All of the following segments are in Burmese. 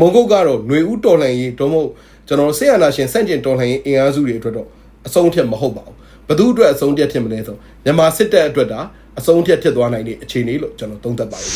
မုံကုတ်ကတော့ຫນွေဦးတော်လှန်ရေးတော့မဟုတ်ကျွန်တော်တို့ဆေးရနာရှင်စန့်ကျင်တော်လှန်ရေးအင်အားစုတွေအတွက်တော့အဆုံးအထက်မဟုတ်ပါဘူးဘယ်သူအတွက်အဆုံးအထက်ဖြစ်မလဲဆိုမြန်မာစစ်တပ်အတွက်ဒါအဆုံးအထက်ဖြစ်သွားနိုင်တဲ့အခြေအနေလို့ကျွန်တော်သုံးသပ်ပါတယ်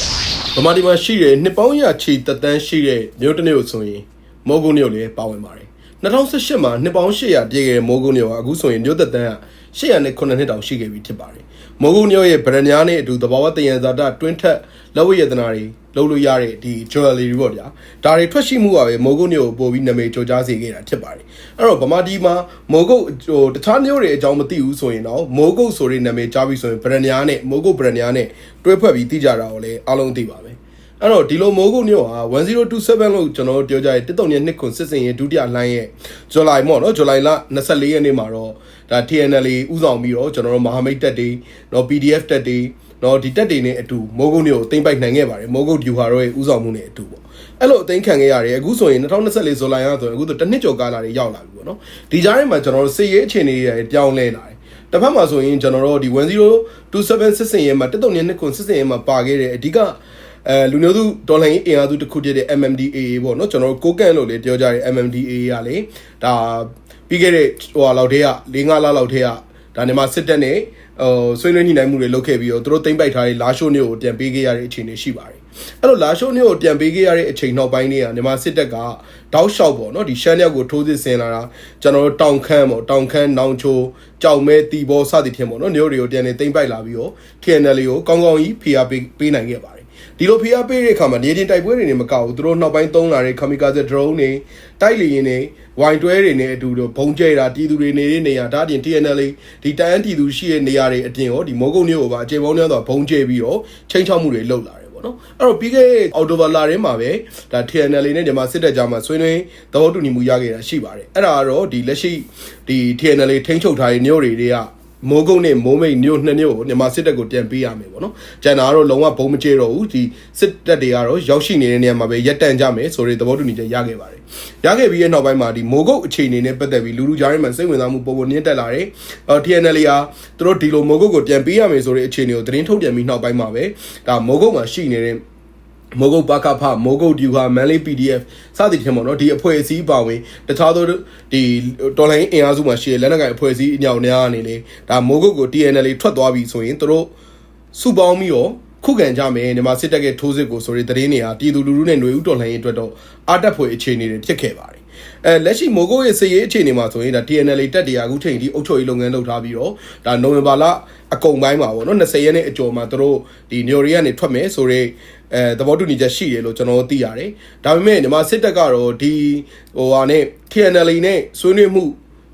ဗမာပြည်မှာရှိတဲ့နှစ်ပေါင်းရချီတက်တန်းရှိတဲ့မြို့တစ်မြို့ဆိုရင်မိုးကုတ်မြို့လည်းပါဝင်ပါတယ်2018မှာနှစ်ပေါင်း800ပြည့်ခဲ့တဲ့မိုးကုတ်မြို့ကအခုဆိုရင်မြို့သက်တန်းက809နှစ်တောင်ရှိခဲ့ပြီဖြစ်ပါတယ်။ မိုးကုတ်မြို့ရဲ့ဗရန်ညာနဲ့အတူသဘာဝတယံဇာတတွင်းထက်လက်ဝတ်ရတနာတွေလုပ်လို့ရတဲ့ဒီ jewelry တွေပေါ့ဗျာ။ဒါတွေထွက်ရှိမှုပါပဲမိုးကုတ်မြို့ကိုပို့ပြီးနာမည်ကျော်ကြားစေခဲ့တာဖြစ်ပါတယ်။အဲ့တော့ဗမာပြည်မှာမိုးကုတ်ဟိုတခြားမြို့တွေအကြောင်းမသိဘူးဆိုရင်တော့မိုးကုတ်ဆိုတဲ့နာမည်ကြားပြီးဆိုရင်ဗရန်ညာနဲ့မိုးကုတ်ဗရန်ညာနဲ့တွဲဖွဲ့ပြီးသိကြတာကိုလည်းအားလုံးသိပါပဲ။ အဲ့တော့ဒီလိုမိုးကုတ်မြို့ဟာ1027လို့ကျွန်တော်တို့ပြောကြတဲ့တစ်တုံရဲ့နှစ်ခွန်စစ်စင်ရဲ့ဒုတိယလိုင်းရဲ့ဇူလိုင်ပေါ့နော်ဇူလိုင်လ24ရက်နေ့မှာတော့ဒါ TNL ဥဆောင်ပြီးတော့ကျွန်တော်တို့မဟာမိတ်တပ်တွေတော့ PDF တပ်တွေတော့ဒီတပ်တွေနဲ့အတူမိုးကုတ်မြို့ကိုတင်ပိုက်နိုင်ခဲ့ပါတယ်မိုးကုတ်ဒီဟာတို့ရဲ့ဥဆောင်မှုနဲ့အတူပေါ့အဲ့လိုအသိမ်းခံခဲ့ရတယ်အခုဆိုရင်2024ဇူလိုင်ကဆိုရင်အခုဆိုတစ်နှစ်ကျော်ကာလတွေရောက်လာပြီပေါ့နော်ဒီကြားထဲမှာကျွန်တော်တို့စစ်ရေးအခြေအနေတွေပြောင်းလဲလာတယ်တစ်ဖက်မှာဆိုရင်ကျွန်တော်တို့ဒီ1027စစ်စင်ရဲမှာတက်တုံနှစ်ခွန်စစ်စင်ရဲမှာပါခဲ့တဲ့အဓိက အဲလူမျိုးစုဒေါ်လာရင်းအင်အားစုတစ်ခုတည်းတဲ့ MMDAA ပေါ့နော်ကျွန်တော်တို့ကိုကန့်လို့လေပြောကြတဲ့ MMDAA ကလေဒါပြီးခဲ့တဲ့ဟိုဟာလောက်တည်းက၄၅လလောက်တည်းကဒါနေမှာစစ်တပ်နဲ့ဟိုဆွေးနွေးညှိနှိုင်းမှုတွေလုပ်ခဲ့ပြီးတော့သူတို့တင်ပိုက်ထားတဲ့လာရှိုးမျိုးကိုပြန်ပေးခဲ့ရတဲ့အခြေအနေရှိပါတယ်အဲ့လိုလာရှိုးမျိုးကိုပြန်ပေးခဲ့ရတဲ့အချိန်နောက်ပိုင်းတွေကမြန်မာစစ်တပ်ကတောက်လျှောက်ပေါ့နော်ဒီရှမ်းမြောက်ကိုထိုးစစ်ဆင်လာတာကျွန်တော်တို့တောင်ခမ်းပေါ့တောင်ခမ်းနောင်ချိုကြောင်မဲတီဘောစသည်ဖြင့်ပေါ့နော်မျိုးတွေကိုပြန်နေတင်ပိုက်လာပြီးတော့ TNL ကိုကောင်းကောင်းကြီးဖိအားပေးပေးနိုင်ခဲ့ပါတယ် ဒီလိုဖိအားပေးတဲ့အခါမှာနေချင်းတိုက်ပွဲတွေနဲ့မကောက်ဘူးသူတို့နောက်ပိုင်းသုံးလာတဲ့ kamikaze drone တွေတိုက်လေယာဉ်တွေဝိုင်တွဲတွေနဲ့အတူတူဘုံကျဲတာတီသူတွေနေတဲ့နေရာဒါအပြင် TNL ဒီတန်းတီသူရှိတဲ့နေရာတွေအပြင်ရောဒီမိုးကုတ်မျိုးကိုပါအခြေပေါင်းများစွာဘုံကျဲပြီးတော့ချိန်ချောက်မှုတွေလုပ်လာတယ်ပေါ့နော်အဲ့တော့ပြီးခဲ့တဲ့အော်တိုဘာလာထဲမှာပဲဒါ TNL နဲ့မြန်မာစစ်တပ်ကြားမှာဆွေးနွေးသဘောတူညီမှုရခဲ့တာရှိပါတယ်အဲ့ဒါကတော့ဒီလက်ရှိဒီ TNL ထိန်းချုပ်ထားတဲ့မြို့တွေတွေက မိုးကုတ်နဲ့မိုးမိတ်မြို့နှစ်မြို့ကိုမြန်မာစစ်တပ်ကိုပြန်ပေးရမယ်ပေါ့နော်။ကျန်တာကတော့လုံးဝဘုံမကျဲတော့ဘူးဒီစစ်တပ်တွေကတော့ရောက်ရှိနေတဲ့နေရာမှာပဲရက်တန့်ကြမယ်ဆိုတဲ့သဘောတူညီချက်ရခဲ့ပါတယ်။ရခဲ့ပြီးရဲ့နောက်ပိုင်းမှာဒီမိုးကုတ်အခြေအနေနဲ့ပတ်သက်ပြီးလူလူကြားထဲမှာစိတ်ဝင်စားမှုပုံပုံမြင့်တက်လာတယ်။အော် TNL ဟာသူတို့ဒီလိုမိုးကုတ်ကိုပြန်ပေးရမယ်ဆိုတဲ့အခြေအနေကိုသတင်းထုတ်ပြန်ပြီးနောက်ပိုင်းမှာပဲဒါမိုးကုတ်မှာရှိနေတဲ့ မိုးကုတ်ပါကဖမိုးကုတ်ဒီဟာမန်လေး PDF စသည်ဖြင့်ပေါ့နော်ဒီအဖွဲ့အစည်းပါဝင်တခြားသောဒီတော်လိုင်းအင်အားစုမှာရှိတဲ့လက်နက်ကိုင်အဖွဲ့အစည်းအညောင်များအနေနဲ့ဒါမိုးကုတ်ကို TNL ထွက်သွားပြီဆိုရင်သူတို့စုပေါင်းပြီးတော့ခုခံကြမယ်ညီမစစ်တပ်ရဲ့ထိုးစစ်ကိုဆိုတဲ့သတင်းတွေဟာပြည်သူလူထုနဲ့ຫນွေဥတော်လှန်ရေးအတွက်တော့အာတက်ဖွယ်အခြေအနေတွေဖြစ်ခဲ့ပါတယ် အဲလက်ရှိမိုးကုတ်ရဲ့စည်ရေးအခြေအနေမှာဆိုရင်ဒါ TNL တက်တရားအခုချိန်ဒီအုပ်ချုပ်ရေးလုပ်ငန်းလုပ်ထားပြီးတော့ဒါနိုဝင်ဘာလအကုန်ပိုင်းမှာပေါ့နော်20ရက်နေ့အကျော်မှာသူတို့ဒီညိုရီကနေထွက်မယ်ဆိုတော့အဲသဘောတူညီချက်ရှိတယ်လို့ကျွန်တော်တို့သိရတယ်ဒါပေမဲ့ညီမစစ်တပ်ကတော့ဒီဟိုဟာနဲ့ TNL နဲ့ဆွေးနွေးမှု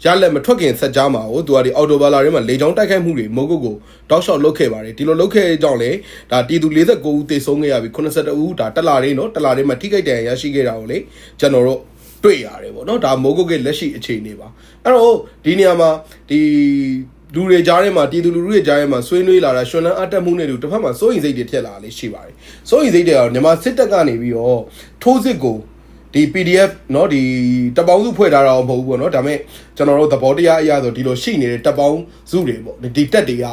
ရလက်မထွက်ခင်ဆက်ကြားမှာကိုသူကဒီအော်တိုဘာလာထဲမှာလေကြောင်းတိုက်ခိုက်မှုတွေမိုးကုတ်ကိုတောက်လျှောက်လုပ်ခဲ့ပါတယ်ဒီလိုလုပ်ခဲ့ကြောင့်လေဒါတီသူ49ဦးသေဆုံးခဲ့ရပြီ82ဦးဒါတက်လာလေးနော်တက်လာလေးမှာထိခိုက်ဒဏ်ရာရရှိခဲ့တာကိုလေကျွန်တော်တို့ တွေ့ရတယ်ပေါ့နော်ဒါမိုးကုတ်ကလက်ရှိအခြေအနေပါအဲ့တော့ဒီနေရာမှာဒီလူတွေကြားထဲမှာတည်သူလူထုတွေကြားထဲမှာဆွေးနွေးလာတာရှင်လန်းအတက်မှုနဲ့တူတစ်ဖက်မှာစိုးရိမ်စိတ်တွေထက်လာလေးရှိပါတယ်စိုးရိမ်စိတ်တွေကတော့မြန်မာစစ်တပ်ကနေပြီးတော့ထိုးစစ်ကိုဒီ PDF เนาะဒီတပ်ပေါင်းစုဖွဲ့ထားတာမဟုတ်ဘူးပေါ့เนาะဒါပေမဲ့ကျွန်တော်တို့သဘောတရားအရဆိုဒီလိုရှိနေတဲ့တပ်ပေါင်းစုတွေပေါ့ဒီတက်တွေက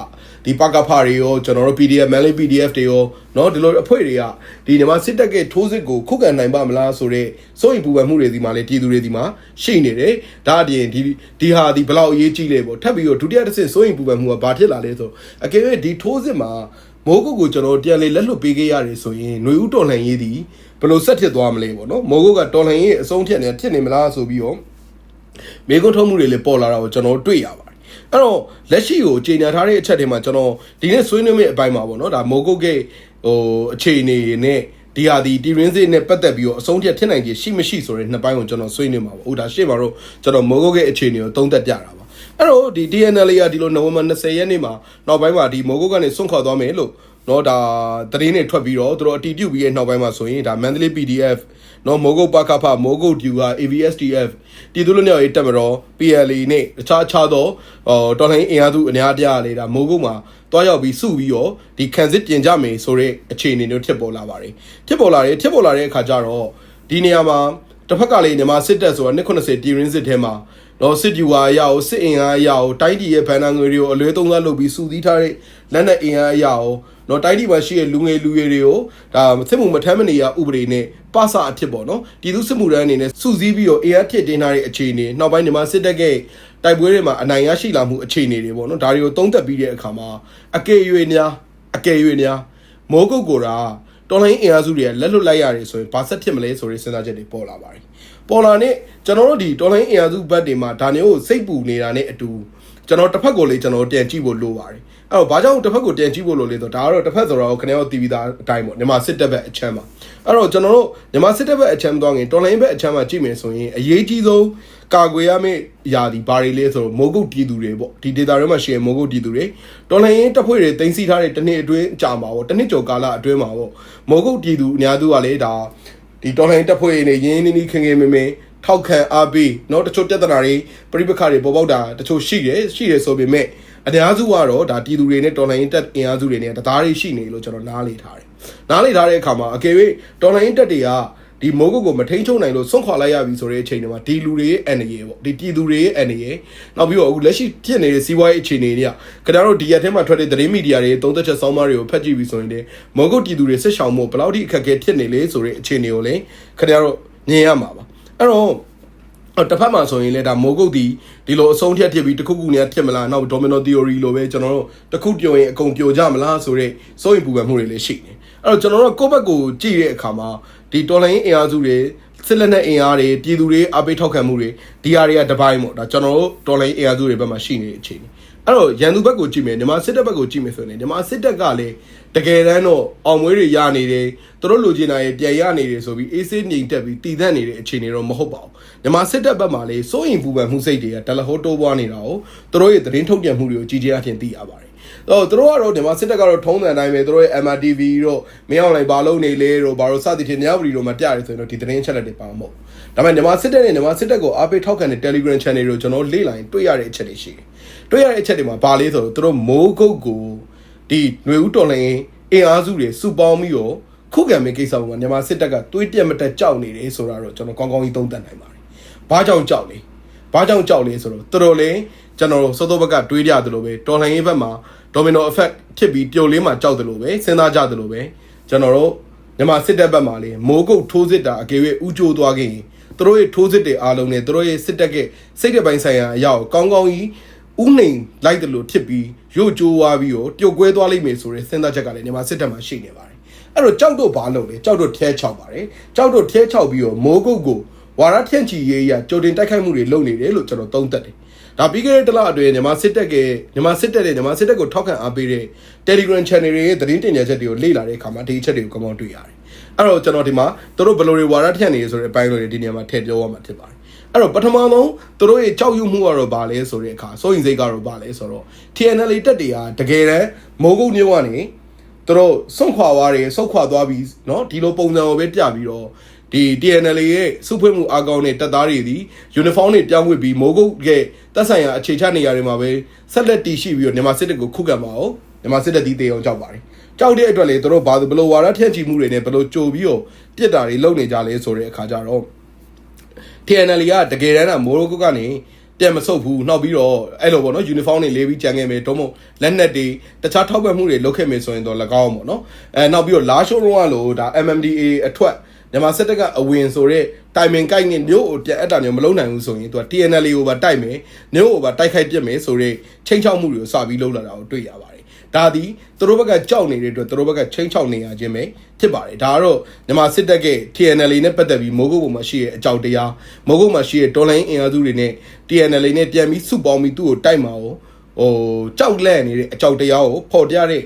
ဒီပကဖတွေရောကျွန်တော်တို့ PDF Manly PDF တွေရောเนาะဒီလိုအဖွဲ့တွေကဒီမြန်မာစစ်တပ်ကထိုးစစ်ကိုခုခံနိုင်ပါမလားဆိုတော့စိုးရိမ်ပူပန်မှုတွေဒီမှာလေပြည်သူတွေဒီမှာရှိနေတယ်ဒါအပြင်ဒီဒီဟာဒီဘလောက်အရေးကြီးလဲပေါ့ထပ်ပြီးတော့ဒုတိယတစ်ဆင့်စိုးရိမ်ပူပန်မှုကဘာဖြစ်လာလဲဆိုအကယ်၍ဒီထိုးစစ်မှာမိုးကုတ်ကိုကျွန်တော်ပြန်လေလက်လွတ်ပေးခဲ့ရတယ်ဆိုရင်ຫນွေဥတော်လှန်ရေးဒီဘယ်လိုဆက်ဖြစ်သွားမလဲပေါ့နော်မိုးကုတ်ကတော်လှန်ရေးအဆုံးထက်နေဖြစ်နေမလားဆိုပြီးတော့မေကွန်းထုံးမှုတွေလည်းပေါ်လာတာကိုကျွန်တော်တွေ့ရပါတယ် ယ် အဲ့တော့လက်ရှိကိုကြေညာထားတဲ့အချက်တွေမှာကျွန်တော်ဒီနေ့ဆွေးနွေးမယ့်အပိုင်းမှာပေါ့နော်ဒါမိုးကုတ်ကဟိုအခြေအနေနဲ့ဒီဟာဒီတီရင်းစစ်နဲ့ပတ်သက်ပြီးတော့အဆုံးဖြတ်ဖြစ်နိုင်ခြေရှိမရှိဆိုတဲ့နှစ်ပိုင်းကိုကျွန်တော်ဆွေးနွေးမှာပါ။ဟုတ်ဒါရှေ့မှာတော့ကျွန်တော်မိုးကုတ်ရဲ့အခြေအနေကိုသုံးသပ်ပြတာပါ။အဲ့တော့ဒီ DNL ကဒီလိုနိုဝင်ဘာ20ရက်နေ့မှာနောက်ပိုင်းမှာဒီမိုးကုတ်ကနေစွန့်ခွာသွားမယ်လို့ နော်ဒါသတင်းတွေထွက်ပြီးတော့သူတို့အတီးပြုတ်ပြီးရဲ့နောက်ပိုင်းမှာဆိုရင်ဒါ Mandalay PDF နော်မိုးကုတ်ပကဖမိုးကုတ်ဒူဟာ AVSDF ပြည်သူ့လူမျိုးရေးတက်မတော် PLA နဲ့တခြားခြားသောဟောတော်လှန်ရေးအင်အားစုအများအပြားလေဒါမိုးကုတ်မှာတွားရောက်ပြီးစုပြီးတော့ဒီခံစစ်ပြင်ကြမယ်ဆိုတဲ့အခြေအနေမျိုးဖြစ်ပေါ်လာပါတယ်ဖြစ်ပေါ်လာတယ်ဖြစ်ပေါ်လာတဲ့အခါကျတော့ဒီနေရာမှာတစ်ဖက်ကလေညီမစစ်တပ်ဆိုတာ290တီရင်းစစ်ထဲမှာတော့စစ်ဗျူဟာအရာကိုစစ်အင်အားအရာကိုတိုင်းပြည်ရဲ့ဗန်နာငွေတွေကိုအလွဲသုံးစားလုပ်ပြီးစုစည်းထားတဲ့လက်နက်အင်အားအရာကို တော့တိုင်းပြည်မှာရှိတဲ့လူငယ်လူရွယ်တွေကိုဒါစစ်မှုမထမ်းမနေရဥပဒေနဲ့ပါစာအဖြစ်ပေါ့နော်ပြည်သူစစ်မှုထမ်းအနေနဲ့စုစည်းပြီးတော့အင်အားထစ်တင်ထားတဲ့အခြေအနေနောက်ပိုင်းမြန်မာစစ်တပ်ကတိုက်ပွဲတွေမှာအနိုင်ရရှိလာမှုအခြေအနေတွေပေါ့နော်ဒါတွေကိုသုံးသပ်ပြီးတဲ့အခါမှာအကယ်၍များအကယ်၍များမိုးကုတ်ကိုတာတော်လိုင်းအင်အားစုတွေကလက်လွတ်လိုက်ရတယ်ဆိုရင်ဘာဆက်ဖြစ်မလဲဆိုတဲ့စဉ်းစားချက်တွေပေါ်လာပါတယ်ပေါ်လာနဲ့ကျွန်တော်တို့ဒီတော်လိုင်းအင်အားစုဘက်တွေမှာဒါမျိုးကိုစိတ်ပူနေတာနဲ့အတူကျွန်တော်တစ်ဖက်ကိုလေကျွန်တော်ပြန်ကြည့်ဖို့လိုပါတယ် အဲ့တော့ဘာကြောင့်တစ်ဖက်ကိုပြန်ကြည့်ဖို့လိုလဲဆိုတော့ဒါကတော့တစ်ဖက်ဆိုတော့ခဏတော့တီးပြီးသားအတိုင်းပေါ့မြန်မာစစ်တပ်ဘက်အချမ်းပါအဲ့တော့ကျွန်တော်တို့မြန်မာစစ်တပ်ဘက်အချမ်းသွားရင်တော်လိုင်းဘက်အချမ်းမှာကြည့်မယ်ဆိုရင်အရေးကြီးဆုံးကာကွယ်ရမယ့်ຢာဒီဘာတွေလဲဆိုတော့မိုးကုတ်ပြည်သူတွေပေါ့ဒီဒေတာတွေမှာရှိရင်မိုးကုတ်ပြည်သူတွေတော်လိုင်းရင်တပ်ဖွဲ့တွေတင်စီထားတဲ့တစ်နှစ်အတွင်းကြာမှာပေါ့တစ်နှစ်ကျော်ကာလအတွင်းမှာပေါ့မိုးကုတ်ပြည်သူအများစုကလေဒါဒီတော်လိုင်းတပ်ဖွဲ့တွေနဲ့ရင်းရင်းနှီးနှီးခင်ခင်မင်မင်ထောက်ခံအားပေးเนาะတချို့ပြဿနာတွေပြိပခါတွေပေါ်ပေါက်တာတချို့ရှိတယ်ရှိတယ်ဆိုပေမဲ့ အများစုကတော့ဒါပြည်သူတွေနဲ့တော်လိုင်းတက်အင်အားစုတွေနဲ့တသားတွေရှိနေလို့ကျွန်တော်နားလေထားတယ်နားလေထားတဲ့အခါမှာအကယ်၍တော်လိုင်းတက်တွေကဒီမိုးကုတ်ကိုမထိန်ချုံနိုင်လို့ဆုံးခွာလိုက်ရပြီဆိုတဲ့အချိန်တွေမှာဒီလူတွေရဲ့အန်ရယ်ပေါ့ဒီပြည်သူတွေရဲ့အန်ရယ်နောက်ပြီးတော့အခုလက်ရှိဖြစ်နေတဲ့စီးပွားရေးအခြေအနေတွေကခင်ဗျားတို့ဒီရက်ထဲမှာထွက်တဲ့သတင်းမီဒီယာတွေသုံးသက်ချက်ဆောင်းပါးတွေကိုဖတ်ကြည့်ပြီးဆိုရင်လည်းမိုးကုတ်ပြည်သူတွေစစ်ဆောင်မှုဘယ်လောက်ထိအခက်အခဲဖြစ်နေလဲဆိုတဲ့အခြေအနေကိုလည်းခင်ဗျားတို့မြင်ရမှာပါအဲ့တော့ အော်တစ်ဖက်မှာဆိုရင်လည်းဒါမိုးကုတ်တီဒီလိုအဆုံးဖြတ်ဖြစ်ပြီးတစ်ခုခုနေရာဖြစ်မလားနောက် domino theory လိုပဲကျွန်တော်တို့တစ်ခုပြောရင်အကုန်ပြိုကြမလားဆိုတော့စိုးရင်ပူပန်မှုတွေလည်းရှိတယ်အဲ့တော့ကျွန်တော်တို့ကိုယ့်ဘက်ကိုကြည့်တဲ့အခါမှာဒီတော်လိုင်းအင်အားစုတွေစစ်လက်နက်အင်အားတွေပြည်သူတွေအပိတ်ထောက်ခံမှုတွေဒီဟာတွေကတပိုင်းပေါ့ဒါကျွန်တော်တို့တော်လိုင်းအင်အားစုတွေဘက်မှာရှိနေတဲ့အခြေအနေအဲ့တော့ရန်သူဘက်ကိုကြည့်မယ်မြန်မာစစ်တပ်ဘက်ကိုကြည့်မယ်ဆိုရင်မြန်မာစစ်တပ်ကလည်း တကယ်တမ်းတော့အောင်မွေးတွေရနေတယ်သူတို့လူချင်းတိုင်းပြန်ရနေတယ်ဆိုပြီးအေးဆေးငြိမ်သက်ပြီးတည်သက်နေတဲ့အခြေအနေတော့မဟုတ်ပါဘူးမြန်မာစစ်တပ်ဘက်မှာလည်းစိုးရင်ပူပန်မှုစိတ်တွေကတလဟိုးတိုးပွားနေတာကိုသူတို့ရဲ့သတင်းထုတ်ပြန်မှုတွေကိုကြည်ကြအထင်သိရပါတယ်တော့သူတို့ကတော့မြန်မာစစ်တပ်ကတော့ထုံးစံတိုင်းပဲသူတို့ရဲ့ MRTV တို့မင်းအောင်လိုင်ဘာလုံးနေလဲတို့ဘာလို့စသည်ဖြင့်မြောက်ပြည်တို့မှာကြားရဆိုရင်တော့ဒီသတင်းချက်လက်တွေပါမှာမဟုတ်ဒါပေမဲ့မြန်မာစစ်တပ်နဲ့မြန်မာစစ်တပ်ကိုအားပေးထောက်ခံတဲ့ Telegram Channel တွေကိုကျွန်တော်လေ့လာရင်တွေ့ရတဲ့အချက်တွေရှိတယ်တွေ့ရတဲ့အချက်တွေမှာဘာလဲဆိုတော့သူတို့မိုးကုတ်ကို ဒီຫນွေဦးတော်လှန်ရေးအင်အားစုတွေစုပေါင်းပြီးတော့ခုခံမယ့်ကိစ္စမှာမြန်မာစစ်တပ်ကတွေးပြက်မတက်ကြောက်နေတယ်ဆိုတာတော့ကျွန်တော်ကောင်းကောင်းကြီးသုံးသပ်နိုင်ပါတယ်။ဘာကြောင့်ကြောက်လဲ။ဘာကြောင့်ကြောက်လဲဆိုတော့တော်တော်လေးကျွန်တော်စောစောဘက်ကတွေးကြတယ်လို့ပဲတော်လှန်ရေးဘက်မှာ domino effect ဖြစ်ပြီးပြုတ်လေးမှာကြောက်တယ်လို့ပဲစဉ်းစားကြတယ်လို့ပဲကျွန်တော်တို့မြန်မာစစ်တပ်ဘက်မှာလေမိုးကုတ်ထိုးစစ်တာအကေ၍ဥကြိုးသွားခဲ့ရင်သူတို့ရဲ့ထိုးစစ်တွေအားလုံးနဲ့သူတို့ရဲ့စစ်တပ်ကစိတ်တဲ့ပိုင်းဆိုင်ရာအရာကိုကောင်းကောင်းကြီး ဥနှိမ်လိုက်တယ်လို့ဖြစ်ပြီးရုတ်ကြိုးသွားပြီးတော့ပြုတ်ကွဲသွားလိမ့်မယ်ဆိုတဲ့စဉ်းစားချက်ကလည်းမြန်မာစစ်တပ်မှာရှိနေပါတယ်အဲ့တော့ကြောက်တော့ဘာလုပ်လဲကြောက်တော့ထဲချောက်ပါတယ်ကြောက်တော့ထဲချောက်ပြီးတော့မိုးကုတ်ကိုဝါရထန့်ချီရေးရကြိုတင်တိုက်ခိုက်မှုတွေလုပ်နေတယ်လို့ကျွန်တော်သုံးသပ်တယ်ဒါပြီးခဲ့တဲ့တစ်လအတွင်းမြန်မာစစ်တပ်ကမြန်မာစစ်တပ်နဲ့မြန်မာစစ်တပ်ကိုထောက်ခံအားပေးတဲ့ Telegram Channel တွေရဲ့သတင်းတင်ပြချက်တွေကိုလေ့လာတဲ့အခါမှာဒီအချက်တွေကိုကောင်းကောင်းတွေ့ရတယ်အဲ့တော့ကျွန်တော်ဒီမှာသူတို့ဘယ်လိုတွေဝါရထန့်နေဆိုတဲ့အပိုင်းတွေဒီနေရာမှာထည့်ပြောရမှာဖြစ်ပါတယ် အဲ့တော့ပထမဆုံးသူတို့ရဲ့ကြောက်ရွံ့မှုကတော့ဘာလဲဆိုတဲ့အခါစိုးရင်စိတ်ကတော့ဘာလဲဆိုတော့ TNL တက်တွေကတကယ်တမ်းမိုးကုတ်မျိုးကနေသူတို့စွန့်ခွာသွားတယ်ဆုတ်ခွာသွားပြီးเนาะဒီလိုပုံစံကိုပဲပြပြီးတော့ဒီ TNL ရဲ့စုဖွဲ့မှုအားကောင်းတဲ့တပ်သားတွေဒီ uniform တွေပြောင်းဝတ်ပြီးမိုးကုတ်ကတပ်ဆိုင်ရာအခြေချနေရာတွေမှာပဲဆက်လက်တည်ရှိပြီးတော့မြန်မာစစ်တပ်ကိုခုခံပါအောင်မြန်မာစစ်တပ်ဒီတေအောင်ကြောက်ပါတယ်ကြောက်တဲ့အတွက်လေသူတို့ဘာဘလို့ဝါရထက်ချီမှုတွေနဲ့ဘလို့ကြိုပြီးတော့ပြစ်တာတွေလုပ်နေကြလဲဆိုတဲ့အခါကျတော့ TNL ကတကယ်တမ်းကမိုးရိုးကုတ်ကနေပြန်မဆုတ်ဘူးနောက်ပြီးတော့အဲ့လိုပေါ့နော် uniform တွေလေးပြီးကြံခဲ့မယ်တော့မဟုတ်လက်နက်တွေတခြားထောက်ပံ့မှုတွေလုပ်ခဲ့မယ်ဆိုရင်တော့၎င်းပေါ့နော်အဲနောက်ပြီးတော့လာရှိုးတော့ကလို့ဒါ MMDA အထွက်မြန်မာစစ်တပ်ကအဝင်ဆိုတော့တိုင်မင်ကိုက်နဲ့မြို့ကိုပြန်အပ်တာမျိုးမလုပ်နိုင်ဘူးဆိုရင်သူက TNL ကိုပါတိုက်မယ်မြို့ကိုပါတိုက်ခိုက်ပြစ်မယ်ဆိုတော့ချိန်ချောက်မှုတွေကိုစပြီးလုပ်လာတာကိုတွေ့ရပါတယ် ဒါသည်သူတို့ဘက်ကကြောက်နေတဲ့အတွက်သူတို့ဘက်ကချိန်ချောက်နေရခြင်းပဲဖြစ်ပါတယ်ဒါကတော့မြန်မာစစ်တပ်က TNL နဲ့ပတ်သက်ပြီးမိုးကုတ်ပေါ်မှာရှိတဲ့အကြောက်တရားမိုးကုတ်မှာရှိတဲ့တော်လိုင်းအင်အားစုတွေနဲ့ TNL နဲ့ပြန်ပြီးစုပေါင်းပြီးသူ့ကိုတိုက်မှာဟိုဟိုကြောက်လန့်နေတဲ့အကြောက်တရားကိုဖော်ပြတဲ့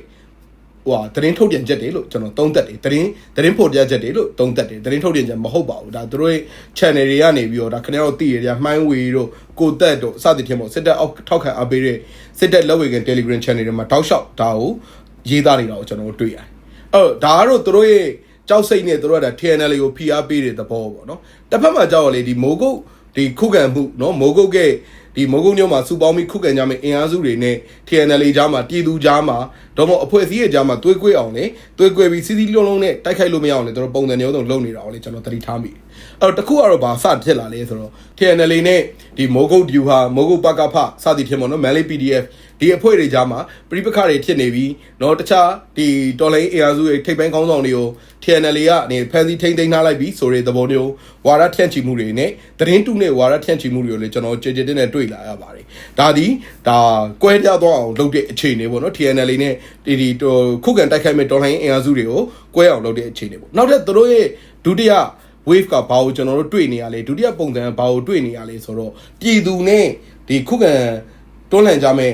ဟိုဟာသတင်းထုတ်ပြန်ချက်တွေလို့ကျွန်တော်သုံးသပ်တယ်သတင်းသတင်းဖော်ပြချက်တွေလို့သုံးသပ်တယ်သတင်းထုတ်ပြန်ချက်မဟုတ်ပါဘူးဒါသူတို့ရဲ့ channel တွေကနေပြီးတော့ဒါခင်ဗျားတို့သိရတဲ့မှိုင်းဝေတို့ကိုတက်တို့စသည်ဖြင့်ပေါ့စစ်တပ်အောက်ထောက်ခံအားပေးတဲ့စစ်တပ်လက်ဝေကန် Telegram channel တွေမှာတောက်လျှောက်ဒါကိုရေးသားနေတာကိုကျွန်တော်တို့တွေ့ရတယ်အဲ့တော့ဒါကတော့သူတို့ရဲ့ကြောက်စိတ်နဲ့သူတို့ကဒါ TNL ကိုဖိအားပေးတဲ့သဘောပေါ့နော်တစ်ဖက်မှာကြောက်ရလေဒီမိုးကုတ်ဒီခုခံမှုနော်မိုးကုတ်က ဒီမိုးကုတ်ညို့မှာစူပေါင်းပြီးခုခံကြမယ့်အင်အားစုတွေနဲ့ TNL ကြားမှာပြည်သူကြားမှာတော့မအဖွဲ့အစည်းရဲ့ကြားမှာသွေးကွေးအောင်လေသွေးကွေးပြီးစီးစီးလုံးလုံးနဲ့တိုက်ခိုက်လို့မရအောင်လေတို့ပုံစံမျိုးစုံလုပ်နေတာကိုလေကျွန်တော်သတိထားမိတယ်အဲ့တော့တခုကတော့ဘာစဖြစ်လာလဲဆိုတော့ TNL နဲ့ဒီမိုးကုတ်ဒီဟာမိုးကုတ်ပကဖစသည်ဖြစ်မို့နော် Manly PDF ဒီအဖွဲ့တွေကြားမှာပြိပခတွေဖြစ်နေပြီးနော်တခြားဒီတော်လိုင်းအေယာစုရဲ့ထိပ်ပိုင်းကောင်းဆောင်တွေကို TNL ကနေဖန်စီထိမ့်သိမ်းထားလိုက်ပြီးဆိုတဲ့သဘောမျိုးဝါရထန့်ချီမှုတွေနဲ့သတင်းတူနဲ့ဝါရထန့်ချီမှုတွေကိုလည်းကျွန်တော်ကြည်ကြည်တင်းနဲ့တွေ့လာရပါတယ်ဒါဒီဒါကွဲပြားသွားအောင်လုပ်တဲ့အခြေအနေပေါ့နော် TNL နဲ့ဒီဒီခုခံတိုက်ခိုက်မဲ့တော်လိုင်းအေယာစုတွေကိုကွဲအောင်လုပ်တဲ့အခြေအနေပေါ့နောက်ထပ်သူတို့ရဲ့ဒုတိယ wave ကဘာကိုကျွန်တော်တို့တွေ့နေရလဲဒုတိယပုံစံဘာကိုတွေ့နေရလဲဆိုတော့ပြည်သူနဲ့ဒီခုခံတွန်းလှန်ကြမဲ့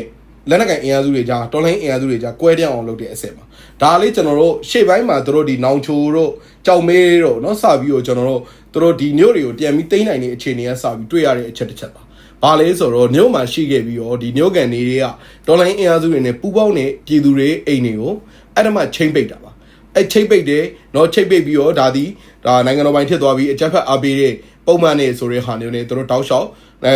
လက်နက်ကန်အင်အားစုတွေကြားတော်လိုင်းအင်အားစုတွေကြားကွဲပြောင်းအောင်လုပ်တဲ့အဆင့်မှာဒါလေးကျွန်တော်တို့ရှေ့ပိုင်းမှာတို့ဒီနောင်ချိုတို့ကြောက်မေးတို့เนาะစပြီးတော့ကျွန်တော်တို့တို့ဒီညို့တွေကိုပြန်ပြီးတိမ့်နိုင်တဲ့အခြေအနေကစပြီးတွေ့ရတဲ့အချက်တစ်ချက်ပါဘာလဲဆိုတော့ညို့မှာရှိခဲ့ပြီးတော့ဒီညို့ကန်နေတွေကဒေါ်လာအင်အားစုတွေနဲ့ပူးပေါင်းတဲ့ပြည်သူတွေအိမ်တွေကိုအဲ့ဒါမှချိန်ပိတ်တာပါအဲ့ချိတ်ပိတ်တယ်เนาะချိတ်ပိတ်ပြီးတော့ဒါဒီ ဒါနိုင်ငံတော်ပိုင်းဖြစ်သွားပြီးအကြက်ဖက်အားပေးတဲ့ပုံမှန်နေဆိုတဲ့ဟာမျိုးနဲ့တို့တောက်လျှောက်အဲ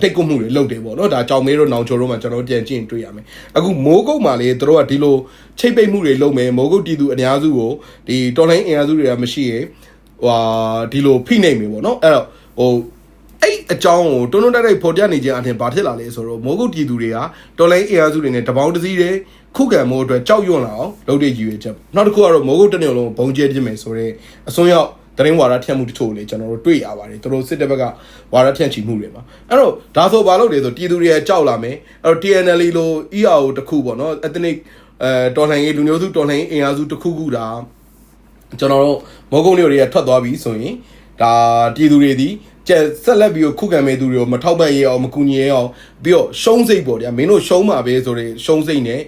တိတ်ကုမှုတွေလုပ်တယ်ပေါ့နော်ဒါကြောင်မေးတို့နောင်ချိုတို့မှာကျွန်တော်ပြန်ကြည့်ရင်တွေ့ရမယ်အခုမိုးကုတ်မှာလေတို့ကဒီလိုချိတ်ပိတ်မှုတွေလုပ်မယ်မိုးကုတ်တီသူအများစုကိုဒီတော်လိုင်းအင်အားစုတွေကမရှိရင်ဟွာဒီလိုဖိနှိပ်မယ်ပေါ့နော်အဲ့တော့ဟိုအဲ့ အကြောင်းကိုတွန်းတွန်းတိုက်တိုက်ဖော်ပြနေခြင်းအထင်ဘာဖြစ်လာလဲဆိုတော့မိုးကုတ်ပြည်သူတွေကတော်လိုင်းအင်အားစုတွေနဲ့တပေါင်းတစည်းတဲ့ခုခံမှုအတွက်ကြောက်ရွံ့လာအောင်လုပ်တဲ့ရည်ရွယ်ချက်ပေါ့နောက်တစ်ခုကတော့မိုးကုတ်တစ်နေ့လုံးဘုံကျဲပြစ်မယ်ဆိုတော့အစွန်းရောက်တရင်ဝါရထက်မှုတချို့လေကျွန်တော်တို့တွေ့ရပါတယ်သူတို့စစ်တပ်ဘက်ကဝါရထက်ချီမှုတွေမှာအဲ့တော့ဒါဆိုဘာလို့လဲဆိုပြည်သူတွေကကြောက်လာမယ်အဲ့တော့ TNL လို့ ERO တခုပေါ့နော် ethnic အဲတော်လှန်ရေးလူမျိုးစုတော်လှန်ရေးအင်အားစုတခုခုဒါကျွန်တော်တို့မောကုန်းတွေကထွက်သွားပြီဆိုရင် ဒါပြည်သူတွေဒီကျက်ဆက်လက်ပြီးခုခံမဲ့သူတွေကိုမထောက်ပံ့ရအောင်မကူညီရအောင်ပြီးတော့ရှုံးစိတ်ပေါ့ဗျာမင်းတို့ရှုံးမှာပဲဆိုတဲ့ရှုံးစိတ်နဲ့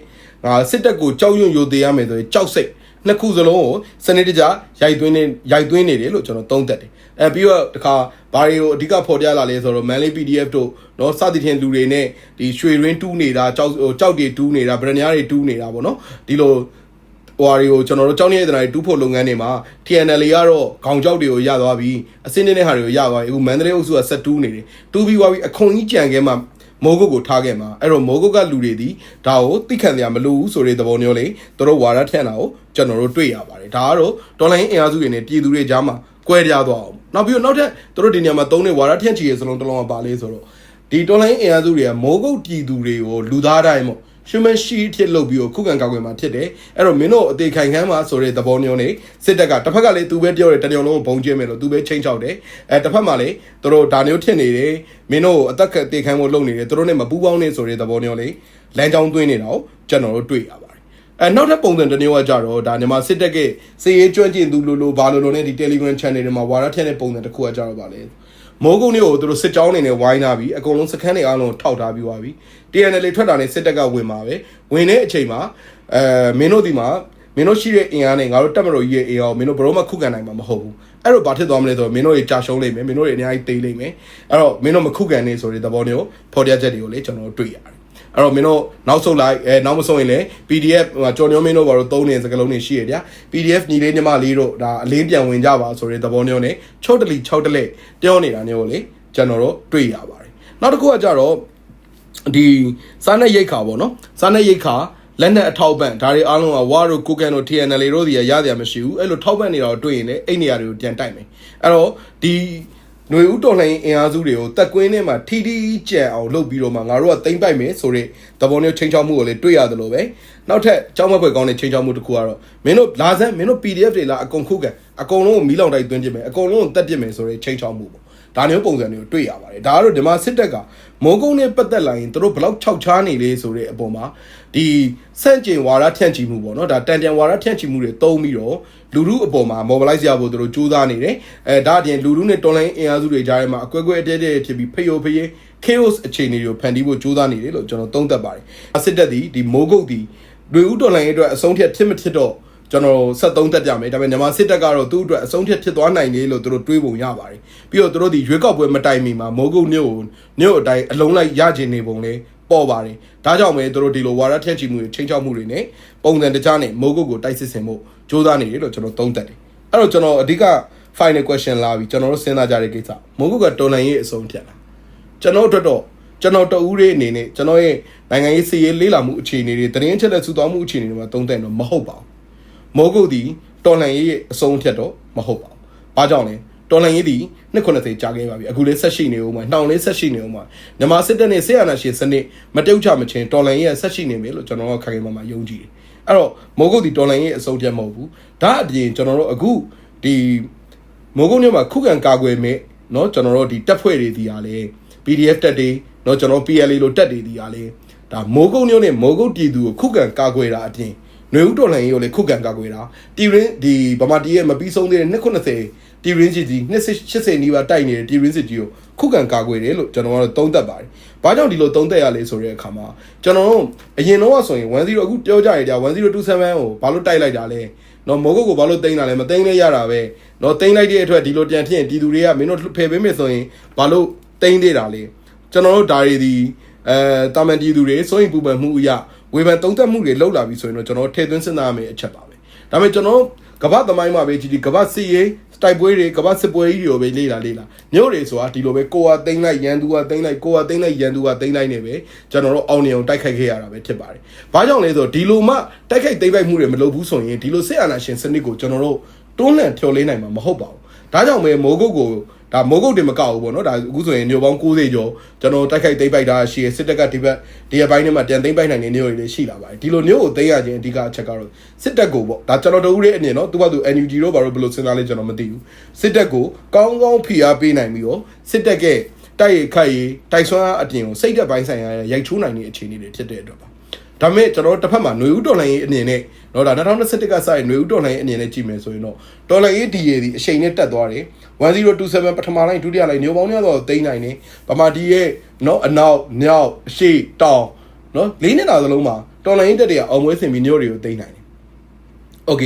ငါစစ်တပ်ကိုကြောက်ရွံ့ယိုသေးရမယ်ဆိုရင်ကြောက်စိတ်နှစ်ခုစလုံးကိုစနစ်တကျရိုက်သွင်းနေရိုက်သွင်းနေတယ်လို့ကျွန်တော်သုံးသပ်တယ်အဲပြီးတော့တခါဘာတွေကိုအဓိကဖော်ပြလာလဲဆိုတော့ Manly PDF တို့เนาะစသည်ဖြင့်လူတွေနဲ့ဒီရွှေရင်းတူးနေတာကြောက်ကြောက်တွေတူးနေတာဗရဏာတွေတူးနေတာပေါ့နော်ဒီလို ဟွာတွေကိုကျွန်တော်တို့ကြောင်းနေတဲ့တိုင်းတူးဖို့လုပ်ငန်းတွေမှာ TNL ကတော့ခေါင်ကြောက်တွေကိုရသွားပြီအစင်းနေတဲ့ဟာတွေကိုရသွားပြီအခုမန္တလေးအုပ်စုကဆက်တူးနေတယ်တူးပြီးသွားပြီအခွန်ကြီးကြံခဲမှာမိုးကုတ်ကိုထားခဲ့မှာအဲ့တော့မိုးကုတ်ကလူတွေဒီဒါကိုသိခံရမလို့ဆိုတဲ့သဘောမျိုးလေးတို့ဝါရထက်တာကိုကျွန်တော်တို့တွေ့ရပါတယ်ဒါကတော့တော်လိုင်းအင်အားစုတွေနဲ့ပြည်သူတွေကြားမှာကွဲပြားသွားအောင်နောက်ပြီးတော့နောက်ထပ်တို့ဒီနေရာမှာသုံးတဲ့ဝါရထက်ချီရဲ့စလုံးတစ်လုံးကပါလေးဆိုတော့ဒီတော်လိုင်းအင်အားစုတွေကမိုးကုတ်ပြည်သူတွေကိုလူသားတိုင်းပေါ့ human shield ဖြစ်လုပ်ပြီးတော့ခုခံကာကွယ်မှာဖြစ်တယ်အဲ့တော့မင်းတို့အသေးခိုင်ခန်းမှာဆိုတဲ့သဘောမျိုးနေစစ်တပ်ကတစ်ဖက်ကလည်းသူပဲပြောတယ်တညုံလုံးကိုဘုံကျဲမယ်လို့သူပဲချိန်ချောက်တယ်အဲတစ်ဖက်မှာလည်းသူတို့ဒါမျိုးဖြစ်နေတယ်မင်းတို့အသက်အသေးခိုင်ဖို့လုပ်နေတယ်သူတို့နဲ့မပူးပေါင်းနေဆိုတဲ့သဘောမျိုးလေးလမ်းကြောင်းသွင်းနေတာကိုကျွန်တော်တို့တွေ့ရပါတယ်အဲနောက်ထပ်ပုံစံတစ်မျိုးကကြတော့ဒါညီမစစ်တပ်ကစေရေးကျွမ်းကျင်သူလိုလိုဘာလိုလိုနဲ့ဒီ Telegram channel တွေမှာဝါရထက်တဲ့ပုံစံတစ်ခုကကြတော့ပါလေမိုးကုန်းတွေကိုသူတို့စစ်ကြောင်းနေနဲ့ဝိုင်းထားပြီးအကုန်လုံးစခန်းတွေအားလုံးထောက်ထားပြီးသွားပြီ TNL ထွက်တာနဲ့စစ်တပ်ကဝင်มาပဲဝင်တဲ့အချိန်မှာအဲမင်းတို့ဒီမှာမင်းတို့ရှိတဲ့အင်အားနဲ့ငါတို့တက်မတော်ကြီးရဲ့အင်အားကိုမင်းတို့ဘယ်တော့မှခုခံနိုင်မှာမဟုတ်ဘူးအဲ့တော့ဘာဖြစ်သွားမလဲဆိုတော့မင်းတို့တွေကြာရှုံးလိမ့်မယ်မင်းတို့တွေအများကြီးတိတ်လိမ့်မယ်အဲ့တော့မင်းတို့မခုခံနေဆိုတဲ့သဘောမျိုးဖော်ပြချက်တွေကိုလေကျွန်တော်တို့တွေ့ရတယ်အဲ့တော့မင်းတို့နောက်ဆုတ်လိုက်အဲနောက်မဆုံးရင်လည်း PDF ဟိုကြော်ညောမင်းတို့ဘာလို့သုံးနေစကလုံးတွေရှိရဗျာ PDF ညီလေးညီမလေးတို့ဒါအလင်းပြန်ဝင်ကြပါဆိုတဲ့သဘောမျိုးနဲ့6တလီ6တလက်ပြောနေတာမျိုးကိုလေကျွန်တော်တို့တွေ့ရပါတယ်နောက်တစ်ခုကကြတော့ ဒီစားနဲ့ရိတ်ခါပေါ့နော်စားနဲ့ရိတ်ခါလက်နက်အထောက်ပံ့ဒါတွေအားလုံးကဝါတို့ကိုကန်တို့ TNL တို့ဒီရရရမရှိဘူးအဲ့လိုထောက်ပံ့နေတာကိုတွေ့ရင်လည်းအဲ့နေရာတွေကိုပြန်တိုက်မယ်အဲ့တော့ဒီຫນွေဦးတော်လှန်ရေးအင်အားစုတွေကိုတက်ကွင်းထဲမှာထီထီကြံအောင်လုပ်ပြီးတော့မှငါတို့ကတိမ့်ပိုက်မယ်ဆိုတဲ့သဘောမျိုးချိန်ချောက်မှုကိုလည်းတွေ့ရတယ်လို့ပဲနောက်ထပ်ကြောင်းမပွဲကောင်းတဲ့ချိန်ချောက်မှုတစ်ခုကတော့မင်းတို့လာစမ်းမင်းတို့ PDF တွေလာအကုန်ခုခံအကုန်လုံးကိုမီးလောင်တိုက်သွင်းပြမယ်အကုန်လုံးကိုတက်ပြမယ်ဆိုတဲ့ချိန်ချောက်မှုပေါ့ ဒါမျိုးပုံစံတွေကိုတွေ့ရပါတယ်ဒါကတော့ဒီမှာစစ်တပ်ကမိုးကုန်းနဲ့ပတ်သက်လာရင်တို့ဘလောက်ခြောက်ချားနေလေဆိုတဲ့အပေါ်မှာဒီစန့်ကျင်ဝါရထန့်ချီမှုပေါ့နော်ဒါတန်တန်ဝါရထန့်ချီမှုတွေတုံးပြီးတော့လူလူအပေါ်မှာ mobilize ရဖို့တို့စူးစမ်းနေတယ်အဲဒါအပြင်လူလူနဲ့ online အင်အားစုတွေကြားထဲမှာအကွဲကွဲအတဲတဲဖြစ်ပြီးဖျို့ဖျေး chaos အခြေအနေတွေကိုဖန်တီးဖို့စူးစမ်းနေတယ်လို့ကျွန်တော်သုံးသပ်ပါတယ်စစ်တပ်ဒီဒီမိုးကုတ်ဒီလူဦးတော်လိုင်းအတွက်အဆုံးဖြတ်ဖြစ်မဖြစ်တော့ ကျွန်တော်ဆက်သုံးသက်ကြမယ်ဒါပေမဲ့ညီမစစ်တပ်ကတော့သူ့အတွက်အဆုံးဖြတ်ဖြစ်သွားနိုင်တယ်လို့သူတို့တွေးပုံရပါတယ်ပြီးတော့သူတို့ဒီရွေးကောက်ပွဲမတိုင်မီမှာမိုးကုတ်မြို့ကိုမြို့အတိုင်းအလုံးလိုက်ရကျင်နေပုံလေးပေါ်ပါတယ်ဒါကြောင့်ပဲသူတို့ဒီလိုဝါရထက်ချီမှုတွေချိန်ချောက်မှုတွေနဲ့ပုံစံတကြားနဲ့မိုးကုတ်ကိုတိုက်စစ်ဆင်ဖို့ကြိုးစားနေတယ်လို့ကျွန်တော်သုံးသပ်တယ်အဲ့တော့ကျွန်တော်အဓိက final question လာပြီကျွန်တော်တို့စဉ်းစားကြတဲ့ကိစ္စမိုးကုတ်ကတော်လန်ရေးအဆုံးဖြတ်လာကျွန်တော်တို့တော့ကျွန်တော်တဦးရေးအနေနဲ့ကျွန်တော်ရဲ့နိုင်ငံရေးစီးရေးလေးလာမှုအခြေအနေတွေတရင်ချက်လက်စုသွားမှုအခြေအနေတွေမှာသုံးသပ်တော့မဟုတ်ပါဘူး မိုးကုတ်ဒီတော်လန်ရေးရဲ့အဆုံးအဖြတ်တော့မဟုတ်ပါဘူး။ဘာကြောင့်လဲ တော်လှန်ရေးဒီ290ကြာခဲ့ပါပြီအခုလေးဆက်ရှိနေဦးမှာနှောင်လေးဆက်ရှိနေဦးမှာမြန်မာစစ်တပ်နဲ့ဆေးရနာရှင်စနစ်မတုတ်ချမချင်းတော်လှန်ရေးကဆက်ရှိနေမယ်လို့ကျွန်တော်တို့ခိုင်ခိုင်မာမာယုံကြည်တယ်အဲ့တော့မိုးကုတ်ဒီတော်လှန်ရေးအဆုံးဖြတ်မဟုတ်ဘူးဒါအပြင်ကျွန်တော်တို့အခုဒီမိုးကုတ်မြို့မှာခုခံကာကွယ်မဲ့เนาะကျွန်တော်တို့ဒီတပ်ဖွဲ့တွေဒီဟာလေ PDF တက်တွေเนาะကျွန်တော် PLA လို့တက်တွေဒီဟာလေဒါမိုးကုတ်မြို့နဲ့မိုးကုတ်ပြည်သူကိုခုခံကာကွယ်တာအပြင် ຫນွေဦးတော်လှန်ရေးကိုလည်းခုခံကာကွယ်တာတီရင်းဒီဗမာတီရဲ့မပြီးဆုံးသေးတဲ့290တီရင်းစစ်ကြီး280နီးပါးတိုက်နေတဲ့တီရင်းစစ်ကြီးကိုခုခံကာကွယ်တယ်လို့ကျွန်တော်ကတော့သုံးသပ်ပါတယ်။ဘာကြောင့်ဒီလိုသုံးသပ်ရလဲဆိုတဲ့အခါမှာကျွန်တော်တို့အရင်တော့ဆိုရင်10အခုပြောကြရကြ1027ကိုဘာလို့တိုက်လိုက်တာလဲ။နော်မိုးကုတ်ကိုဘာလို့တင်တာလဲမတင်လဲရတာပဲ။နော်တင်လိုက်တဲ့အတွက်ဒီလိုပြန်ဖြစ်ရင်ဒီသူတွေကမင်းတို့ဖယ်ပေးမယ်ဆိုရင်ဘာလို့တင်သေးတာလဲ။ကျွန်တော်တို့ဒါတွေဒီအဲတာမန်တီသူတွေစိုးရင်ပူပန်မှုအရာ ဝေဖန်သုံးသပ်မှုတွေလောက်လာပြီဆိုရင်တော့ကျွန်တော်ထည့်သွင်းစဉ်းစားရမယ့်အချက်ပါပဲဒါပေမဲ့ကျွန်တော်ကမ္ဘာသမိုင်းမှာပဲကြည့်ဒီကမ္ဘာစစ်ရေးတိုက်ပွဲတွေကမ္ဘာစစ်ပွဲကြီးတွေကိုပဲလေ့လာလေ့လာမြို့တွေဆိုတာဒီလိုပဲကိုကသိမ့်လိုက်ရန်သူကသိမ့်လိုက်ကိုကသိမ့်လိုက်ရန်သူကသိမ့်လိုက်နေပဲကျွန်တော်တို့အောင်နေအောင်တိုက်ခိုက်ခဲ့ရတာပဲဖြစ်ပါတယ်။ဘာကြောင့်လဲဆိုတော့ဒီလိုမှတိုက်ခိုက်သိမ့်ပိုက်မှုတွေမလုပ်ဘူးဆိုရင်ဒီလိုစစ်အာဏာရှင်စနစ်ကိုကျွန်တော်တို့တွန်းလှန်ဖြော်လေးနိုင်မှာမဟုတ်ပါဘူး။ ဒါကြောင့်ပဲမိုးကုတ်ကိုဒါမိုးကုတ်တင်မကောက်ဘူးပေါ့နော်ဒါအခုဆိုရင်ညိုပေါင်း90ကျော်ကျွန်တော်တိုက်ခိုက်သိမ့်ပိုက်တာရှိရစစ်တပ်ကဒီဘက်ဒီဘက်ပိုင်းထဲမှာပြန်သိမ့်ပိုက်နိုင်တဲ့မျိုးတွေလည်းရှိလာပါတယ်ဒီလိုမျိုးကိုသိမ်းရခြင်းအဓိကအချက်ကတော့စစ်တပ်ကိုပေါ့ဒါကျွန်တော်တို့ရဲ့အမြင်နော်သူကသူ NUG တို့ဘာလို့ဘယ်လိုစဉ်းစားလဲကျွန်တော်မသိဘူးစစ်တပ်ကိုကောင်းကောင်းဖိအားပေးနိုင်ပြီးတော့စစ်တပ်ကတိုက်ရိုက်ခိုက်ရေးတိုက်ဆွမ်းအပြင်ကိုစိတ်သက်ပိုင်းဆိုင်ရာရိုက်ချိုးနိုင်တဲ့အခြေအနေတွေဖြစ်တဲ့အတွက်ပါ ဒါပေမဲ့ကျွန်တော်တို့တစ်ဖက်မှာຫນွေဦးတော်လိုင်းရေးအနေနဲ့တော့ဒါ2021ကစရင်ຫນွေဦးတော်လိုင်းရေးအနေနဲ့ကြည့်မယ်ဆိုရင်တော့တော်လိုင်းရေးဒီရေဒီအချိန်နဲ့တက်သွားတယ်1027ပထမလိုင်းဒုတိယလိုင်းညိုပေါင်းများတော့သိမ်းနိုင်တယ်ဗမာဒီရဲ့နော်အနောက်မြောက်အရှိတောင်နော်လေးနှစ်တာစလုံးမှာတော်လိုင်းရေးတက်တွေကအောင်ပွဲဆင်ပြီးညိုတွေကိုသိမ်းနိုင်တယ်โอเค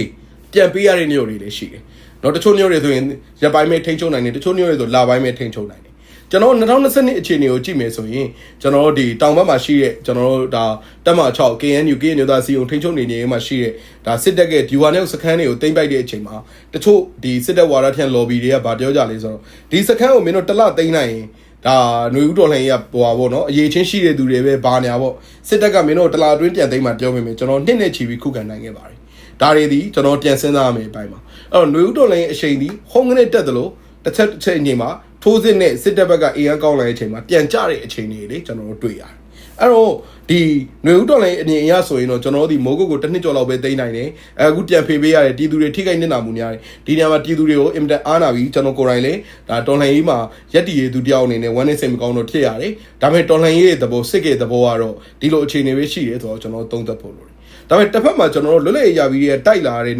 ပြန်ပေးရတဲ့ညိုတွေလည်းရှိတယ်နော်တချို့ညိုတွေဆိုရင်ရက်ပိုင်းမဲ့ထိန်းချုပ်နိုင်တယ်တချို့ညိုတွေဆိုလပိုင်းမဲ့ထိန်းချုပ်နိုင်တယ် ် ကျွန်တော်2020အခြေအနေကိုကြည့်မယ်ဆိုရင်ကျွန်တော်တို့ဒီတောင်ဘက်မှာရှိတဲ့ကျွန်တော်တို့ဒါတက်မ6 KNU ကညသားစီုံထိန်းချုပ်နေနေမှာရှိတဲ့ဒါစစ်တပ်ကဒီဝါနဲ့စခန်းတွေကိုတင်ပိုက်တဲ့အချိန်မှာတချို့ဒီစစ်တပ်ဝါဒထန် lobby တွေကဗာပြောကြလေဆိုတော့ဒီစခန်းကိုမင်းတို့တစ်လသိမ်းနိုင်ရင်ဒါຫນွေဦးတော်လှန်ရေးကဟိုပါဗောနော်အရေးချင်းရှိတဲ့သူတွေပဲဘာညာဗောစစ်တပ်ကမင်းတို့တလာအတွင်းပြန်သိမ်းမှပြောမိမယ်ကျွန်တော်နှစ်နဲ့ချီပြီးခုခံနိုင်ခဲ့ပါတယ်ဒါတွေဒီကျွန်တော်ပြန်စဉ်းစားရမယ်အပိုင်းမှာအဲ့တော့ຫນွေဦးတော်လှန်ရေးအချိန်ဒီဟုံးကနေတက်တယ်လို့တစ်ချက်တစ်ချက်အချိန်မှာ ထိုးစစ်နဲ့စစ်တပ်ဘက်ကအေးအကောင်းလာတဲ့အချိန်မှာပြန်ကျတဲ့အချိန်တွေလေကျွန်တော်တို့တွေ့ရတယ်။အဲ့တော့ဒီຫນွေဦးတော်လိုင်းအနေအရဆိုရင်တော့ကျွန်တော်တို့ဒီမိုးကုတ်ကိုတစ်နှစ်ကျော်လောက်ပဲတိမ့်နိုင်တယ်။အခုပြန်ဖေးပေးရတယ်တီသူတွေထိခိုက်နစ်နာမှုများတယ်။ဒီနေရာမှာတီသူတွေကိုအင်တာအားနာပြီးကျွန်တော်ကိုယ်တိုင်လည်းဒါတော်လှန်ရေးမှာရက်တီရေးသူတယောက်အနေနဲ့ဝမ်းနဲ့စိတ်မကောင်းတော့ဖြစ်ရတယ်။ဒါပေမဲ့တော်လှန်ရေးရဲ့သဘောစစ်ကရဲ့သဘောကတော့ဒီလိုအခြေအနေပဲရှိတယ်ဆိုတော့ကျွန်တော်သုံးသပ်ဖို့လိုတယ်။ဒါပေမဲ့တစ်ဖက်မှာကျွန်တော်တို့လွတ်လပ်ရေးရပြီးတဲ့တိုက်လာတဲ့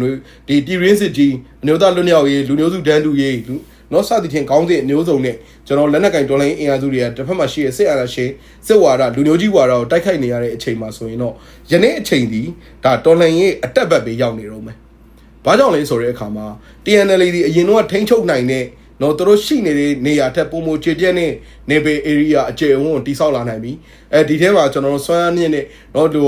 ဒီတီရင်းစစ်ကြီးအမျိုးသားလွတ်မြောက်ရေးလူမျိုးစုတန်းတူရေး နော်စသည်ဖြင့်ခေါင်းစဉ်အမျိုးစုံနဲ့ကျွန်တော်လက်နက်ကင်ဒေါ်လာအင်အားစုတွေကတစ်ဖက်မှာရှိတဲ့စစ်အာဏာရှင်စစ်ဝါဒလူမျိုးကြီးဝါဒကိုတိုက်ခိုက်နေရတဲ့အချိန်မှာဆိုရင်တော့ယနေ့အချိန်ဒီဒါဒေါ်လာရဲ့အတက်ဘက်ပဲရောက်နေတော့မယ်။ဘာကြောင့်လဲဆိုတဲ့အခါမှာ TNL ဒီအရင်တော့ထိန်းချုပ်နိုင်တဲ့နော်သူတို့ရှိနေတဲ့နေရာထက်ပုံမချေပြက်နဲ့နေပေ area အကျယ်ဝန်းကိုတိဆောက်လာနိုင်ပြီ။အဲဒီထဲမှာကျွန်တော်တို့စွမ်းအားမြင့်နဲ့နော်ဒီ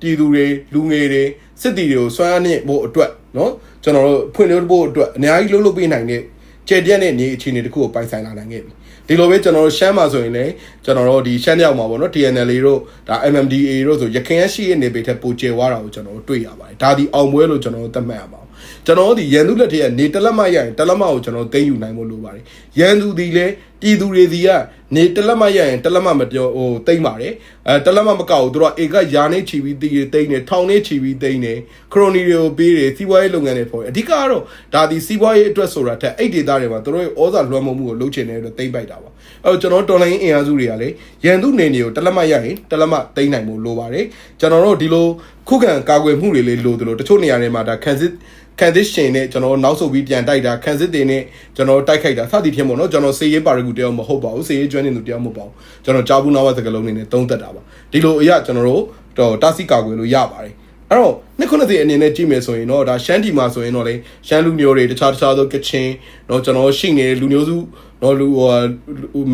ပြည်သူတွေလူငယ်တွေစစ်တီတွေကိုစွမ်းအားမြင့်ဖို့အတွက်နော်ကျွန်တော်တို့ဖွင့်လို့ဖို့အတွက်အများကြီးလှုပ်လှုပ်ပေးနိုင်တဲ့ ကျဲပြက်တဲ့နေအခြေအနေတခုကိုပိုင်ဆိုင်လာနိုင်ခဲ့ပြီဒီလိုပဲကျွန်တော်တို့ရှမ်းမှာဆိုရင်လည်းကျွန်တော်တို့ဒီရှမ်းမြောက်မှာပေါ့နော် TNL တို့ဒါ MMDA တို့ဆိုရခိုင်ရရှိရဲ့နေပေထက်ပိုကျယ်ဝါတာကိုကျွန်တော်တို့တွေ့ရပါတယ်ဒါဒီအောင်ပွဲလို့ကျွန်တော်တို့သတ်မှတ်ရပါဘူးကျွန်တော်တို့ဒီရန်သူလက်ထက်ကနေတလက်မရရင်တလက်မကိုကျွန်တော်သိမ်းယူနိုင်ဖို့လိုပါတယ်ရန်သူဒီလည်း ပြည်သူတွေစီကနေတလက်မရရင်တလက်မမပြောဟိုသိမ်းပါတယ်အဲတလက်မမကောက်ဘူးသူတို့အေကယာနေချီပြီးတီးသိမ်းနေထောင်နေချီပြီးသိမ်းနေခရိုနီတွေကိုပေးတယ်စီးပွားရေးလုပ်ငန်းတွေပေါ်တယ်အဓိကကတော့ဒါဒီစီးပွားရေးအတွက်ဆိုတာထက်အဲ့ဒေတာတွေမှာသူတို့ရဲ့ဩဇာလွှမ်းမိုးမှုကိုလုပ်ချင်တယ်လို့သိမ်းပိုက်တာပါအဲ့တော့ကျွန်တော်တော်လိုင်းအင်အားစုတွေကလည်းရန်သူနေနေကိုတလက်မရရင်တလက်မသိမ်းနိုင်ဖို့လိုပါတယ်ကျွန်တော်တို့ဒီလိုခုခံကာကွယ်မှုတွေလေးလိုတယ်လို့တချို့နေရာတွေမှာဒါခံစစ် ခံစစ်ရှင်နဲ့ကျွန်တော်နောက်ဆုတ်ပြီးပြန်တိုက်တာခံစစ်တင်နဲ့ကျွန်တော်တိုက်ခိုက်တာစသည်ဖြင့်ပေါ့နော်ကျွန်တော်စေရေးပါရဂူတယောက်မဟုတ်ပါဘူးစေရေးကျွမ်းနေသူတယောက်မဟုတ်ပါဘူးကျွန်တော်ကြားဘူးနောက်ဝစကလုံးနေနဲ့သုံးသက်တာပါဒီလိုအရာကျွန်တော်တို့တော့တာစီကာကွယ်လို့ရပါတယ်အဲ့တော့နှစ်ခုနှစ်စီအနေနဲ့ကြည့်မယ်ဆိုရင်တော့ဒါရှမ်းတီမှာဆိုရင်တော့လေရှမ်းလူမျိုးတွေတခြားတခြားသောကချင်တော့ကျွန်တော်ရှိနေတဲ့လူမျိုးစု နော်လူဟို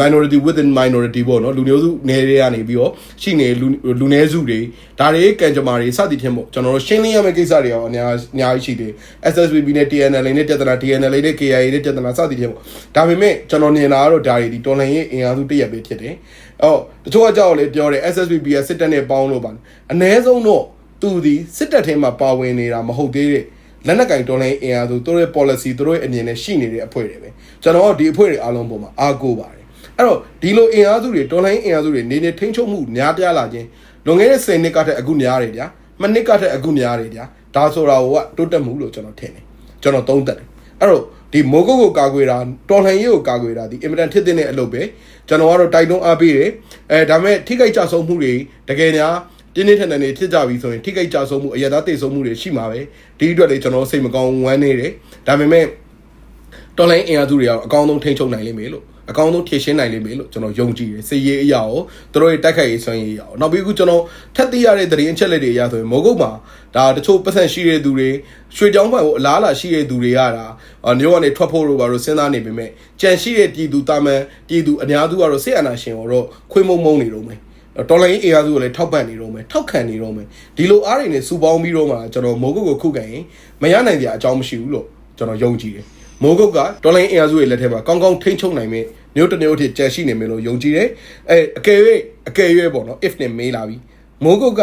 minority within minority ပေါ့နော်လူမျိုးစုနယ်တွေကနေပြီးတော့ရှိနေလူလူနည်းစုတွေဒါတွေကံကြမ္မာတွေစသည်ဖြင့်ပေါ့ကျွန်တော်တို့ရှင်းလင်းရမယ့်ကိစ္စတွေရောအများအများကြီးရှိတယ် SSBB နဲ့ TNL နဲ့ပြဿနာ TNL နဲ့ KIA နဲ့ပြဿနာစသည်ဖြင့်ပေါ့ဒါပေမဲ့ကျွန်တော်မြင်တာကတော့ဒါတွေဒီတော်လှန်ရေးအင်အားစုတရက်ပဲဖြစ်တယ်အော်တချို့အကြောင်းလည်းပြောတယ် SSBB ကစစ်တပ်နဲ့ပေါင်းလို့ပါအ ਨੇ ဆုံးတော့သူဒီစစ်တပ်ထဲမှာပါဝင်နေတာမဟုတ်သေးတဲ့ လက်နက်ကင်တော်လိုင်းအင်အားစုသူတို့ရဲ့ policy သူတို့ရဲ့အမြင်နဲ့ရှိနေတဲ့အဖွဲ့တွေပဲကျွန်တော်ကဒီအဖွဲ့တွေအားလုံးပေါ်မှာအားကိုးပါတယ်အဲ့တော့ဒီလိုအင်အားစုတွေတော်လိုင်းအင်အားစုတွေနေနေထိန်းချုပ်မှုများပြားလာခြင်းလွန်ခဲ့တဲ့10နှစ်ကတည်းကအခုများတယ်ဗျာမနှစ်ကတည်းကအခုများတယ်ဗျာဒါဆိုတာကတိုးတက်မှုလို့ကျွန်တော်ထင်တယ်ကျွန်တော်သုံးသပ်တယ်အဲ့တော့ဒီမိုးကုတ်ကိုကာကွယ်တာတော်လှန်ရေးကိုကာကွယ်တာဒီအင်မတန်ထစ်တဲ့အလုပ်ပဲကျွန်တော်ကတော့တိုက်တွန်းအားပေးတယ်အဲဒါမဲ့ထိခိုက်ကြဆုံးမှုတွေတကယ်ညာ တင်းတင်းထန်ထန်နေဖြစ်ကြပြီဆိုရင်ထိခိုက်ကြဆုံးမှုအရသာတိတ်ဆုံးမှုတွေရှိမှာပဲဒီအတွက်လေကျွန်တော်စိတ်မကောင်းဝမ်းနေတယ်ဒါပေမဲ့တော်လိုင်းအင်အားစုတွေကတော့အကောင်းဆုံးထိန်းချုပ်နိုင်လိမ့်မယ်လို့အကောင်းဆုံးဖြည့်ရှင်းနိုင်လိမ့်မယ်လို့ကျွန်တော်ယုံကြည်တယ်စစ်ရေးအရာကိုသူတို့ရဲ့တိုက်ခိုက်ရေးဆွမ်းရေးအရာကိုနောက်ပြီးအခုကျွန်တော်ထပ်သိရတဲ့သတင်းအချက်လက်တွေအရဆိုရင်မိုးကုတ်မှာဒါတချို့ပတ်စံရှိတဲ့သူတွေရွှေကြောင်းပိုင်ကိုအလားအလာရှိတဲ့သူတွေရတာမျိုးကနေထွက်ဖို့လို့ပါလို့စဉ်းစားနေပေမဲ့ကြံရှိတဲ့ပြည်သူတာမန်ပြည်သူအများစုကတော့စစ်အာဏာရှင်ကိုတော့ခွေးမုံမုံနေတော့မယ် တော်လိုင်းအေးအားစုကိုလည်းထောက်ပံ့နေတော့မယ်ထောက်ခံနေတော့မယ်ဒီလိုအားတွေနဲ့စူပေါင်းပြီးတော့မှကျွန်တော်မိုးကုတ်ကိုခုခံရင်မရနိုင်ကြအကြောင်းမရှိဘူးလို့ကျွန်တော်ယုံကြည်တယ်မိုးကုတ်ကတော်လိုင်းအေးအားစုရဲ့လက်ထက်မှာကောင်းကောင်းထိန်းချုပ်နိုင်မယ်မျိုးတစ်မျိုးအထိကြံရှိနေမယ်လို့ယုံကြည်တယ်အဲအကယ်၍အကယ်၍ပေါ့နော် if နဲ့မေးလာပြီမိုးကုတ်က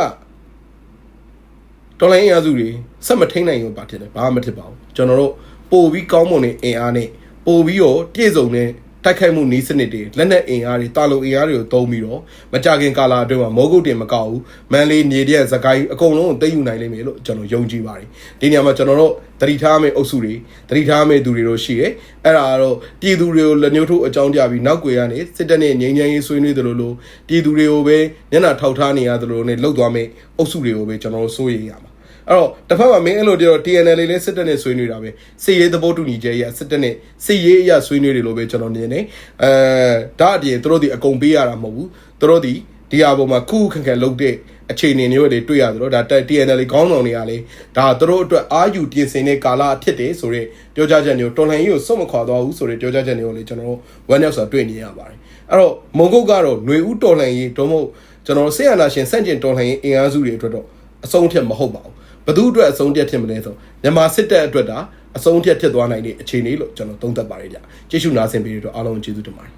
တော်လိုင်းအင်အားစုတွေစက်မထိန်နိုင်ရောပါဖြစ်တယ်ဘာမှမဖြစ်ပါဘူးကျွန်တော်တို့ပို့ပြီးကောင်းမွန်တဲ့အင်အားနဲ့ပို့ပြီးတော့ပြည့်စုံတဲ့ တိုက်ခိုက်မှုနည်းစနစ်တွေလက်နက်အင်အားတွေတာလုံအင်အားတွေကိုသုံးပြီးတော့မကြခင်ကာလအတွင်းမှာမိုးကုတ်တင်မကောက်ဘူးမန်လေးမြေတဲ့ဇကိုင်းအကုန်လုံးကိုသိမ်းယူနိုင်လိမ့်မယ်လို့ကျွန်တော်ယုံကြည်ပါတယ်ဒီနေရာမှာကျွန်တော်တို့တတိထားမယ့်အုပ်စုတွေတတိထားမယ့်သူတွေတို့ရှိတယ်အဲ့ဒါကတော့ပြည်သူတွေကိုလက်ညှိုးထိုးအကြောင်းပြပြီးနောက်ွယ်ကနေစစ်တပ်နဲ့ငြိမ်းချမ်းရေးဆွေးနွေးတယ်လို့လို့ပြည်သူတွေကိုပဲမျက်နှာထောက်ထားနေရတယ်လို့နဲ့လှုပ်သွားမယ့်အုပ်စုတွေကိုပဲကျွန်တော်တို့စိုးရိမ်ရမှာ အဲ့တော့တစ်ဖက်မှာမင်းအဲ့လိုပြော TNL လေးလည်းစစ်တပ်နဲ့ဆွေးနွေးတာပဲစစ်ရေးသဘောတူညီချက်ရစစ်တပ်နဲ့စစ်ရေးအရဆွေးနွေးတယ်လို့ပဲကျွန်တော်မြင်နေအဲဒါအပြင်သူတို့ဒီအကုန်ပေးရတာမဟုတ်ဘူးသူတို့ဒီဒီအပေါ်မှာခုခုခန့်ခန့်လုပ်တဲ့အခြေအနေမျိုးတွေတွေ့ရသလိုဒါ TNL ခေါင်းဆောင်တွေကလည်းဒါသူတို့အတွက်အာယူပြင်ဆင်တဲ့ကာလဖြစ်တယ်ဆိုတော့ပြောကြချက်မျိုးတော်လှန်ရေးကိုစွတ်မခွာသွားဘူးဆိုတဲ့ပြောကြချက်မျိုးကိုလည်းကျွန်တော်တို့ဝမ်းမြောက်စွာတွေ့နေရပါတယ်အဲ့တော့မုံကုတ်ကတော့ຫນွေဦးတော်လှန်ရေးတော့မဟုတ်ကျွန်တော်ဆေးရနာရှင်စန့်ကျင်တော်လှန်ရေးအင်အားစုတွေအတွက်တော့အဆုံးအဖြတ်မဟုတ်ပါဘူး ဘသူအတွက်အဆုံးဖြတ်ဖြစ်မလဲဆိုမြန်မာစစ်တပ်အတွက်ဒါအဆုံးဖြတ်ဖြစ်သွားနိုင်တဲ့အခြေအနေလို့ကျွန်တော်သုံးသပ်ပါတယ်ကြကျေးဇူးနာဆင်ပေးတဲ့အတွက်အားလုံးကျေးဇူးတင်ပါတယ်